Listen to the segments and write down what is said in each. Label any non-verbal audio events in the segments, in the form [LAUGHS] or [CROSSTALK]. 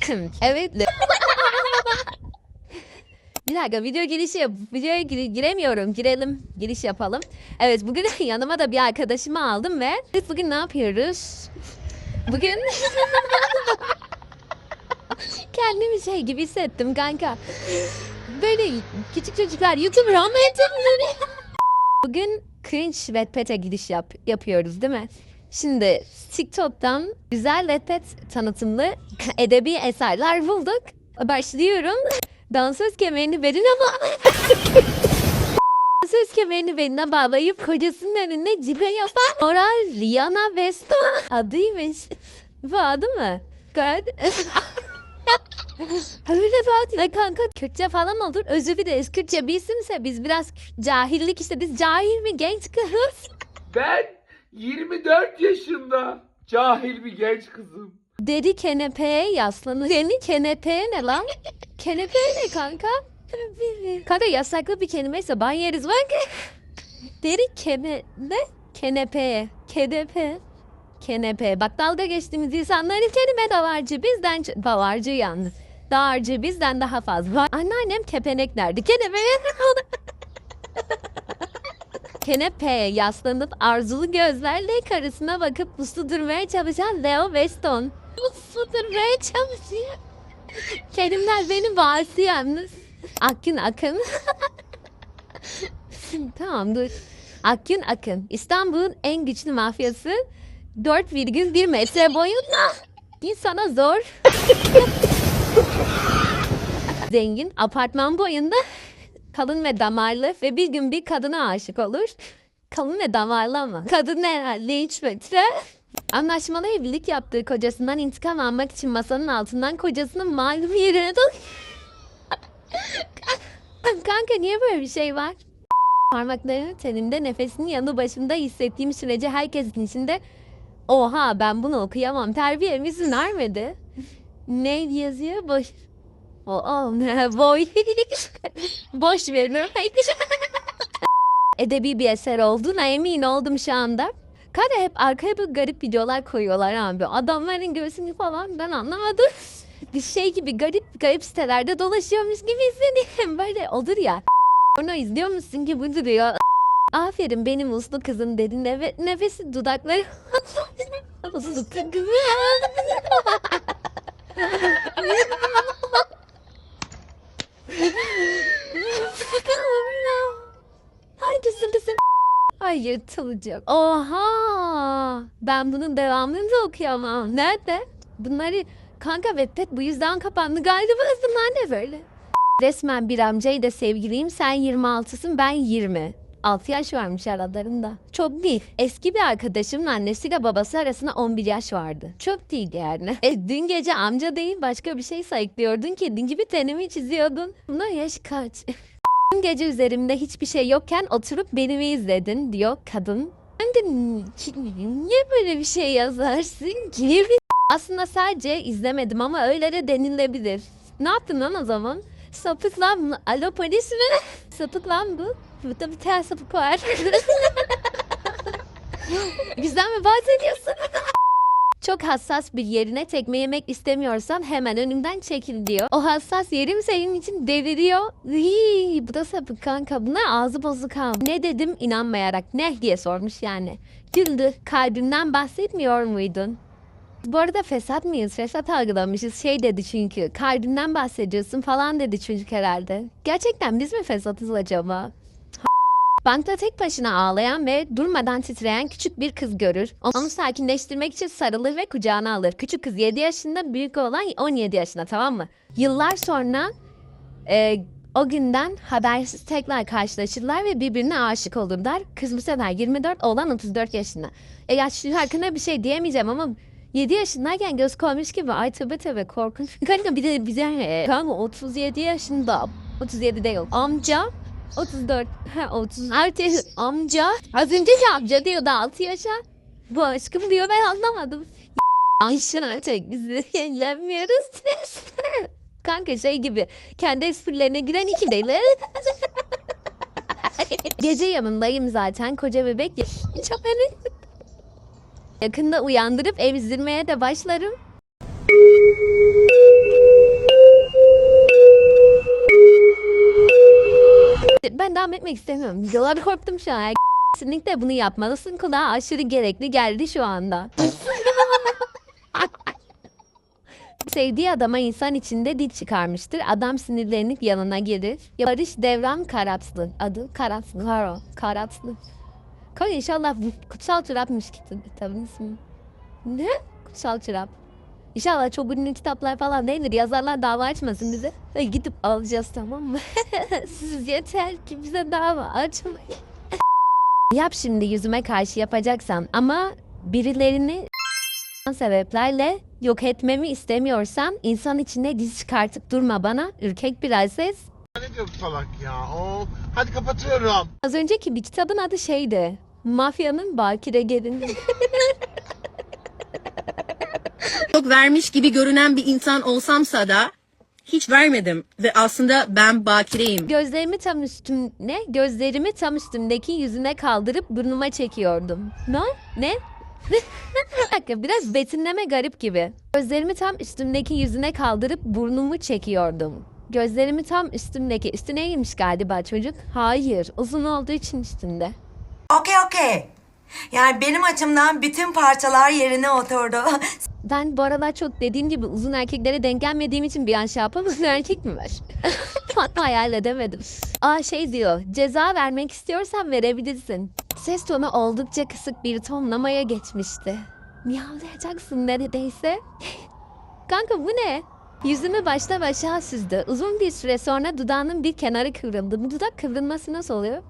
[LAUGHS] evet. [LAUGHS] Bir dakika video girişi yap. Videoya gir- giremiyorum. Girelim. Giriş yapalım. Evet bugün [LAUGHS] yanıma da bir arkadaşımı aldım ve biz bugün ne yapıyoruz? Bugün kendimi şey gibi hissettim kanka. Böyle küçük çocuklar olmaya çalışıyor. Bugün cringe Wattpad'e giriş yap yapıyoruz değil mi? Şimdi TikTok'tan güzel Wattpad tanıtımlı [LAUGHS] edebi eserler bulduk. Başlıyorum. Dansöz kemerini verin ama [LAUGHS] Dansöz kemerini beline bağlayıp kocasının önünde cipe yapan Oral Rihanna Weston adıymış. Bu adı mı? God. [LAUGHS] Öyle ne kanka Kürtçe falan olur. Özür dileriz. Kürtçe bir isimse biz biraz cahillik işte biz cahil mi genç kız. Ben 24 yaşında cahil bir genç kızım. Deri kenepeye yaslanır. Deri kenepeye ne lan? Kenepe ne kanka? Kanka yasaklı bir kelimeyse ban yeriz bak. Deri kene ne? Kenepeye. Kenepe. Kenepe. Bak dalga geçtiğimiz insanların kelime davarcı bizden davarcı yalnız. Dağarcı bizden daha fazla. Anneannem kepenek derdi. Kenepeye Kenepeye yaslanıp arzulu gözlerle karısına bakıp uslu durmaya çalışan Leo Weston. Uslu durmaya çalışıyor. Kelimler beni bağırsı yalnız. Akın akın. [LAUGHS] tamam dur. Akın akın. İstanbul'un en güçlü mafyası 4,1 metre boyunda. İnsana zor. [LAUGHS] Zengin apartman boyunda kalın ve damarlı ve bir gün bir kadına aşık olur. Kalın ve damarlı ama. Kadın herhalde 3 metre. Anlaşmalı evlilik yaptığı kocasından intikam almak için masanın altından kocasının malum yerine dok. [LAUGHS] Kanka niye böyle bir şey var? Parmaklarını tenimde nefesini yanı başımda hissettiğim sürece herkesin içinde Oha ben bunu okuyamam terbiyemiz vermedi. [LAUGHS] Ne yazıyor? Boş. O, o ne boy. [LAUGHS] Boş verin. Edebi bir eser olduğuna emin oldum şu anda. Kara hep arkaya böyle garip videolar koyuyorlar abi. Adamların göğsünü falan ben anlamadım. Bir şey gibi garip garip sitelerde dolaşıyormuş gibi hissediyorum. Böyle olur ya. Onu izliyor musun ki bu duruyor. Aferin benim uslu kızım dedi. Neve, nefesi dudakları. [LAUGHS] uslu kızım. Hangisini sen? Ay yırtılacak. Oha! Ben bunun devamını da okuyamam. Nerede? Bunları kanka Wattpad bu yüzden kapandı galiba. Bunlar ne böyle? Resmen bir amcayla sevgiliyim. Sen 26'sın ben 20. 6 yaş varmış aralarında. Çok değil. Eski bir arkadaşımın annesiyle babası arasında 11 yaş vardı. Çok değil yani. E, dün gece amca değil başka bir şey sayıklıyordun ki dün gibi tenimi çiziyordun. Buna yaş kaç? [LAUGHS] Dün gece üzerimde hiçbir şey yokken oturup beni izledin diyor kadın. Ben de niye böyle bir şey yazarsın ki? [LAUGHS] Aslında sadece izlemedim ama öyle de denilebilir. Ne yaptın lan o zaman? Sapık lan mı? Alo polis mi? [LAUGHS] Sapık lan bu. Burada bir tane sapık var. [LAUGHS] Bizden mi bahsediyorsun? Çok hassas bir yerine tekme yemek istemiyorsan hemen önümden çekil diyor. O hassas yerim senin için deliriyor. Hii, bu da sapık kanka. Buna ağzı bozuk ha. Ne dedim inanmayarak ne diye sormuş yani. Güldü. Kalbimden bahsetmiyor muydun? Bu arada fesat mıyız? Fesat algılamışız. Şey dedi çünkü. Kalbimden bahsediyorsun falan dedi çocuk herhalde. Gerçekten biz mi fesatız acaba? Bankta tek başına ağlayan ve durmadan titreyen küçük bir kız görür. Onu sakinleştirmek için sarılır ve kucağına alır. Küçük kız 7 yaşında, büyük olan 17 yaşında tamam mı? Yıllar sonra e, o günden habersiz tekrar karşılaşırlar ve birbirine aşık olurlar. Kız bu sefer 24, oğlan 34 yaşında. E yaşlı hakkında bir şey diyemeyeceğim ama 7 yaşındayken göz koymuş gibi ay tövbe tövbe korkunç. [LAUGHS] Kanka bir de bize e, kanka 37 yaşında 37 değil amca 34 ha 30 artık amca az önceki amca diyordu 6 yaşa bu aşkım diyor ben anlamadım. [LAUGHS] Ayşen artık biz eğlenmiyoruz. [LAUGHS] Kanka şey gibi kendi esprilerine giren iki deli. [LAUGHS] Gece yanındayım zaten koca bebek. Çok beni. Yakında uyandırıp emzirmeye de başlarım. Devam etmek istemiyorum. Videolarda korktum şu an. [LAUGHS] Kesinlikle bunu yapmalısın. Kulağa aşırı gerekli geldi şu anda. [LAUGHS] Sevdiği adama insan içinde dil çıkarmıştır. Adam sinirlenip yanına gelir. Barış Devran Karatlı. Adı Karatlı. Karo. Karatlı. Karo inşallah kutsal çorapmış kitap, kitabın ismi. Ne? Kutsal çorap. İnşallah çok ünlü kitaplar falan değildir. Yazarlar dava açmasın bize. Ve gidip alacağız tamam mı? [LAUGHS] Siz yeter ki bize dava açmayın. [LAUGHS] Yap şimdi yüzüme karşı yapacaksan ama birilerini [LAUGHS] sebeplerle yok etmemi istemiyorsan insan içinde diz çıkartıp durma bana. Ürkek biraz ses. Ne diyor bu salak ya? Of. Hadi kapatıyorum. Az önceki bir kitabın adı şeydi. Mafyanın bakire gelini. Çok vermiş gibi görünen bir insan olsamsa da hiç vermedim ve aslında ben bakireyim. Gözlerimi tam üstüm ne? Gözlerimi tam üstümdeki yüzüne kaldırıp burnuma çekiyordum. Ne? Ne? [LAUGHS] bir dakika biraz betimleme garip gibi. Gözlerimi tam üstümdeki yüzüne kaldırıp burnumu çekiyordum. Gözlerimi tam üstümdeki üstüne girmiş galiba çocuk. Hayır uzun olduğu için üstünde. Okey okey. Yani benim açımdan bütün parçalar yerine oturdu. [LAUGHS] Ben bu aralar çok dediğim gibi uzun erkeklere denk gelmediğim için bir an şey yapamadım. [LAUGHS] Erkek mi var? [LAUGHS] Hayal edemedim. Aa şey diyor. Ceza vermek istiyorsan verebilirsin. Ses tonu oldukça kısık bir tonlamaya geçmişti. Miyavlayacaksın neredeyse. [LAUGHS] Kanka bu ne? Yüzümü başta aşağı süzdü. Uzun bir süre sonra dudağının bir kenarı kıvrıldı. Bu dudak kıvrılması nasıl oluyor?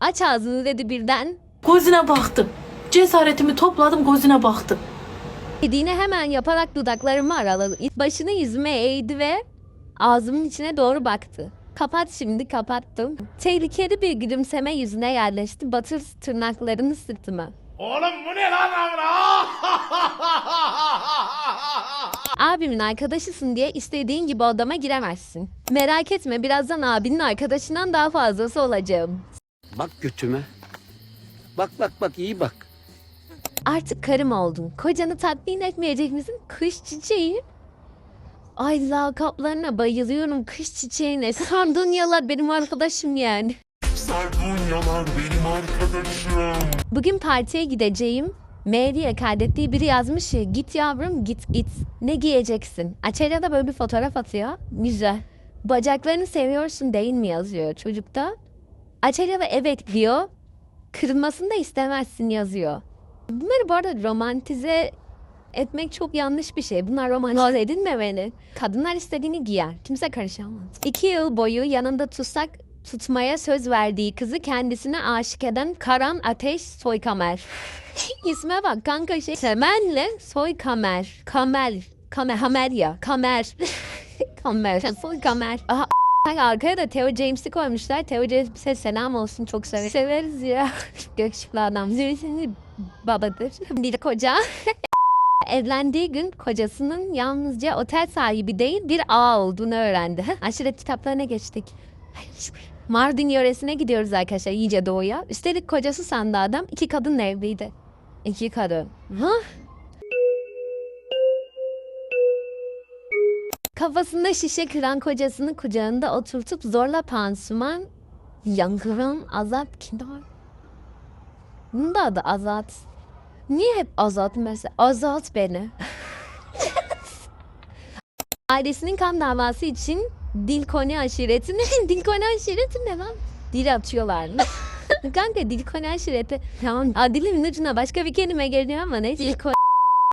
Aç ağzını dedi birden. Gözüne baktım. Cesaretimi topladım gözüne baktım. Dediğini hemen yaparak dudaklarımı araladı. Başını yüzüme eğdi ve ağzımın içine doğru baktı. Kapat şimdi kapattım. Tehlikeli bir gülümseme yüzüne yerleşti. Batır tırnaklarını sırtıma. Oğlum bu ne lan [LAUGHS] Abimin arkadaşısın diye istediğin gibi odama giremezsin. Merak etme birazdan abinin arkadaşından daha fazlası olacağım. Bak götüme. Bak bak bak iyi bak. Artık karım oldun. Kocanı tatmin etmeyecek misin? Kış çiçeği. Ay lakaplarına bayılıyorum kış çiçeğine. Sardunyalar benim arkadaşım yani. Sardunyalar benim arkadaşım. Bugün partiye gideceğim. Mary'e kaydettiği biri yazmış ya git yavrum git git. Ne giyeceksin? Açelya da böyle bir fotoğraf atıyor. Güzel. Bacaklarını seviyorsun değil mi yazıyor çocukta. Açelya da evet diyor. Kırılmasını da istemezsin yazıyor. Bunları bu arada romantize etmek çok yanlış bir şey. Bunlar romantize edilmemeli. Kadınlar istediğini giyer. Kimse karışamaz. İki yıl boyu yanında tutsak tutmaya söz verdiği kızı kendisine aşık eden Karan Ateş Soykamer. [LAUGHS] İsme bak kanka şey. Semenle Soykamer. Kamer. Kamer. Hamerya. Kamer. [LAUGHS] Kamer. Soykamer. Aha Ay, Arkaya da Theo James'i koymuşlar. Theo James'e selam olsun çok severiz. Severiz ya. Gökçüklü adam. Babadır. [LAUGHS] Bir koca. [LAUGHS] Evlendiği gün kocasının yalnızca otel sahibi değil bir ağa olduğunu öğrendi. Aşiret kitaplarına geçtik. Mardin yöresine gidiyoruz arkadaşlar iyice doğuya. Üstelik kocası sandı adam iki kadınla evliydi. İki kadın. Ha? Kafasında şişe kıran kocasını kucağında oturtup zorla pansuman yankıran azap kinar. Bunun da adı Azat. Niye hep Azat mesela? Azat beni. [LAUGHS] Ailesinin kan davası için Dilkoni aşiretini... [LAUGHS] Dilkoni aşireti ne lan? Dil atıyorlar. [LAUGHS] Kanka Dilkoni aşireti... Tamam. Aa, dilimin ucuna başka bir kelime geliyor ama ne? Dilkoni...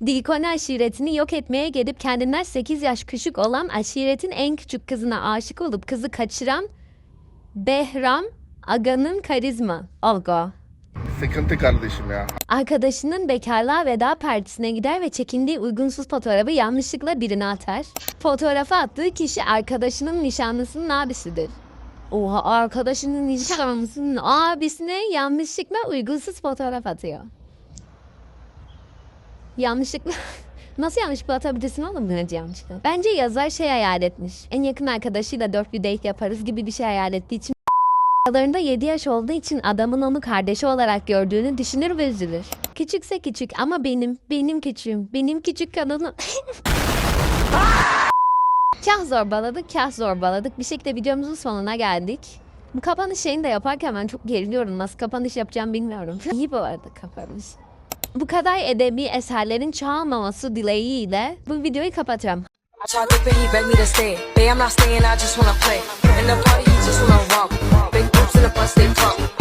Dilkoni aşiretini yok etmeye gelip kendinden 8 yaş küçük olan aşiretin en küçük kızına aşık olup kızı kaçıran Behram Aga'nın karizma. Olga. Sıkıntı kardeşim ya. Arkadaşının bekarlığa veda partisine gider ve çekindiği uygunsuz fotoğrafı yanlışlıkla birine atar. Fotoğrafı attığı kişi arkadaşının nişanlısının abisidir. Oha arkadaşının nişanlısının abisine yanlışlıkla uygunsuz fotoğraf atıyor. Yanlışlıkla... [LAUGHS] Nasıl yanlışlıkla atabilirsin oğlum bence yanlışlıkla? Bence yazar şey hayal etmiş. En yakın arkadaşıyla dört bir date yaparız gibi bir şey hayal ettiği için Aralarında 7 yaş olduğu için adamın onu kardeşi olarak gördüğünü düşünür ve üzülür. Küçükse küçük ama benim, benim küçüğüm, benim küçük kanalım. [LAUGHS] Kah zorbaladık, kah zorbaladık. Bir şekilde videomuzun sonuna geldik. Bu kapanış şeyini de yaparken ben çok geriliyorum. Nasıl kapanış yapacağım bilmiyorum. [LAUGHS] İyi bu arada kapanış. Bu kadar edebi eserlerin çalmaması dileğiyle bu videoyu kapatacağım. just wanna walk. Big groups in the bus, they talk.